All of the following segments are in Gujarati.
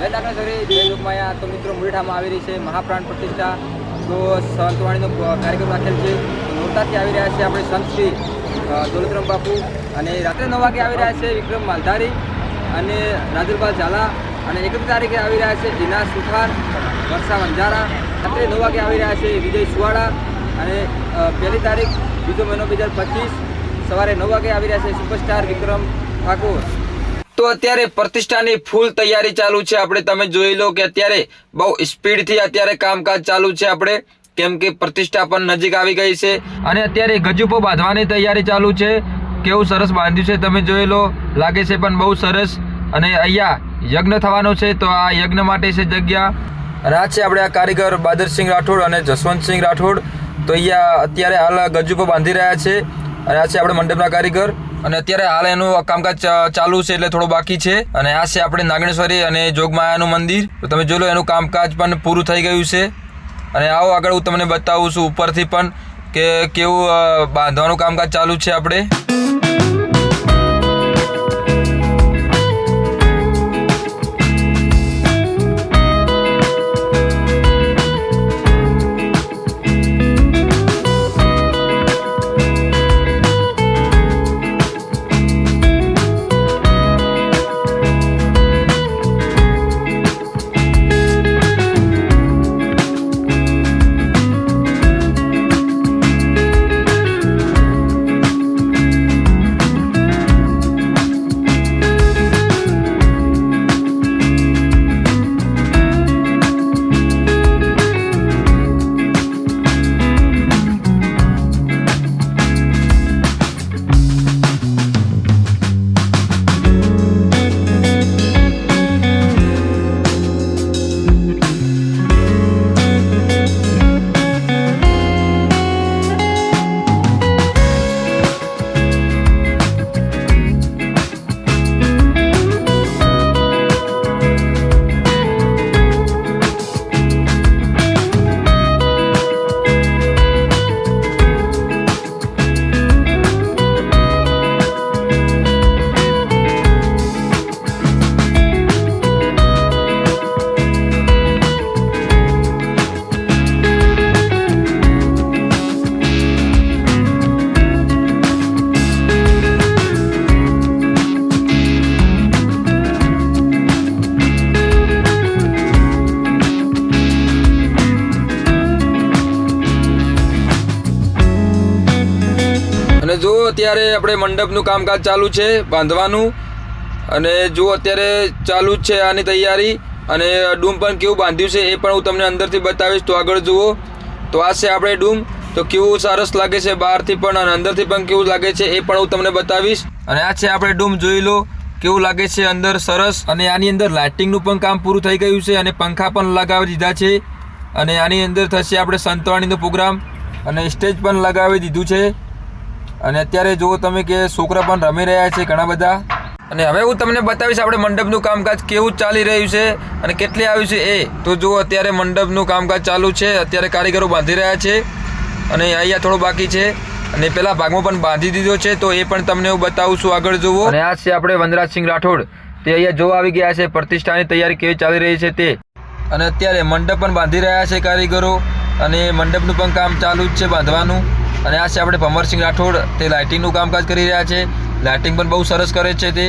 જય દાખલેશ્વરી જય લોકમાયા તો મિત્રો મુરીઠામાં આવી રહી છે. મહાપ્રાણ પ્રતિષ્ઠા તો સંતવાણીનો કાર્યક્રમ રાખેલ છે. નોરતાથી આવી રહ્યા છે આપણે સંત શ્રી દોલતરામ બાપુ. અને રાત્રે નવ વાગે આવી રહ્યા છે વિક્રમ માલધારી અને રાજુલભાઈ ઝાલા. અને એકત્રીસ તારીખે આવી રહ્યા છે જીના સુથાર, વર્ષા વંજારા. રાત્રે નવ વાગે આવી રહ્યા છે વિજય સુવાડા. અને પહેલી તારીખ બીજો મહિનો બે હજાર પચીસ. સવારે નવ વાગે આવી રહ્યા છે સુપરસ્ટાર વિક્રમ ઠાકોર. તો અત્યારે પ્રતિષ્ઠાની ફૂલ તૈયારી ચાલુ છે. આપણે તમે જોઈ લો કે અત્યારે બહુ સ્પીડથી અત્યારે કામકાજ ચાલુ છે આપણે. કેમ કે પ્રતિષ્ઠા પણ નજીક આવી ગઈ છે. અને અત્યારે ગજુપો બાંધવાની તૈયારી ચાલુ છે. કેવું સરસ બાંધ્યું છે તમે જોઈ લો. લાગે છે પણ બહુ સરસ. અને અહીંયા યજ્ઞ થવાનો છે તો આ યજ્ઞ માટે છે જગ્યા. અને છે આપણે આ કારીગર બાદરસિંહ રાઠોડ અને જસવંતસિંહ રાઠોડ. તો અહીંયા અત્યારે હાલ ગજુપો બાંધી રહ્યા છે. અને આ છે આપણે મંડપના કારીગર. અને અત્યારે હાલ એનું કામકાજ ચાલુ છે એટલે થોડું બાકી છે. અને આ છે આપણે નાગણેશ્વરી અને જોગમાયાનું મંદિર. તો તમે જોઈ લો, એનું કામકાજ પણ પૂરું થઈ ગયું છે. અને આવો આગળ હું તમને બતાવું છું ઉપરથી પણ કે કેવું બાંધવાનું કામકાજ ચાલુ છે આપણે. અને જો અત્યારે આપણે મંડપનું કામકાજ ચાલુ છે, બાંધવાનું. અને જો અત્યારે ચાલુ જ છે આની તૈયારી. અને ડૂમ પણ કેવું બાંધ્યું છે એ પણ હું તમને અંદરથી બતાવીશ. તો આગળ જુઓ. તો આ છે આપણે ડૂમ. તો કેવું સરસ લાગે છે બહારથી પણ અને અંદરથી પણ કેવું લાગે છે એ પણ હું તમને બતાવીશ. અને આ છે આપણે ડૂમ, જોઈ લો. કેવું લાગે છે અંદર સરસ. અને આની અંદર લાઇટિંગનું પણ કામ પૂરું થઈ ગયું છે અને પંખા પણ લગાવી દીધા છે. અને આની અંદર થશે આપણે સંતવાણીનો પ્રોગ્રામ. અને સ્ટેજ પણ લગાવી દીધું છે. અને અત્યારે જુઓ તમે કે છોકરા પણ રમી રહ્યા છે ઘણા બધા. અને હવે હું તમને બતાવીશ આપણે મંડપનું કામકાજ કેવું ચાલી રહ્યું છે અને કેટલી આવ્યું છે એ. તો જુઓ અત્યારે મંડપનું કામકાજ ચાલુ છે, અત્યારે કારીગરો બાંધી રહ્યા છે અને અહીંયા થોડું બાકી છે. અને પેલા ભાગમાં પણ બાંધી દીધો છે, તો એ પણ તમને હું બતાવું છું આગળ જુઓ. અને આ છે આપણે વનરાજસિંહ રાઠોડ. તે અહીંયા જોવા આવી ગયા છે, પ્રતિષ્ઠાની તૈયારી કેવી ચાલી રહી છે તે. અને અત્યારે મંડપ પણ બાંધી રહ્યા છે કારીગરો અને મંડપનું પણ કામ ચાલુ જ છે બાંધવાનું. અને આ છે આપણે ભમરસિંહ રાઠોડ. તે લાઇટિંગનું કામકાજ કરી રહ્યા છે. લાઇટિંગ પણ બહુ સરસ કરે છે તે.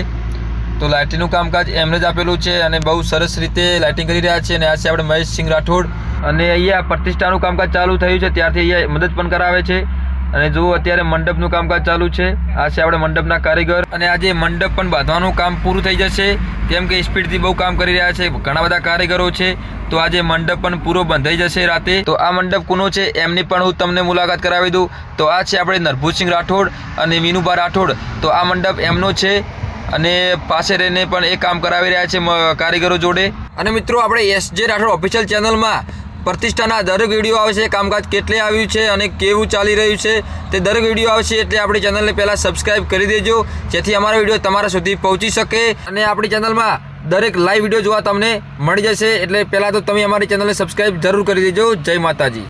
તો લાઇટિંગનું કામકાજ એમને જ આપેલું છે અને બહુ સરસ રીતે લાઇટિંગ કરી રહ્યા છે અને આ છે આપણે મહેશસિંહ રાઠોડ. અને અહીંયા પ્રતિષ્ઠાનું કામકાજ ચાલુ થયું છે. ત્યારથી અહીંયા મદદ પણ કરાવે છે. અને જુઓ, અત્યારે મંડપનું કામકાજ ચાલુ છે. આ છે આપણે મંડપના કારીગર. અને આજે મંડપ પણ બાંધવાનું કામ પૂરું થઈ જશે. કેમ કે સ્પીડથી બહુ કામ કરી રહ્યા છે ઘણા બધા કારીગરો છે. તો આજે મંડપ પણ પૂરો બંધાઈ જશે રાતે. તો આ મંડપ કોનો છે, એમની પણ હું તમને મુલાકાત કરાવી દઉં. તો આ છે આપણે નરભૂતસિંહ રાઠોડ અને મીનુભા રાઠોડ. તો આ મંડપ એમનો છે અને પાસે રહીને પણ એ કામ કરાવી રહ્યા છે કારીગરો જોડે. અને મિત્રો, આપણે એસ જે રાઠોડ ઓફિશિયલ ચેનલમાં પ્રતિષ્ઠાના દરેક વીડિયો આવશે કામકાજ કેટલે આવ્યું છે અને કેવું ચાલી રહ્યું છે તે દરેક વીડિયો આવશે એટલે આપણી ચેનલને પહેલાં સબસ્ક્રાઇબ કરી દેજો, જેથી અમારો વીડિયો તમારા સુધી પહોંચી શકે અને આપણી ચેનલમાં દરેક લાઈવ વીડિયો જોવા તમને મળી જશે. એટલે પહેલાં તો તમે અમારી ચેનલને સબસ્ક્રાઇબ જરૂર કરી દેજો. જય માતાજી.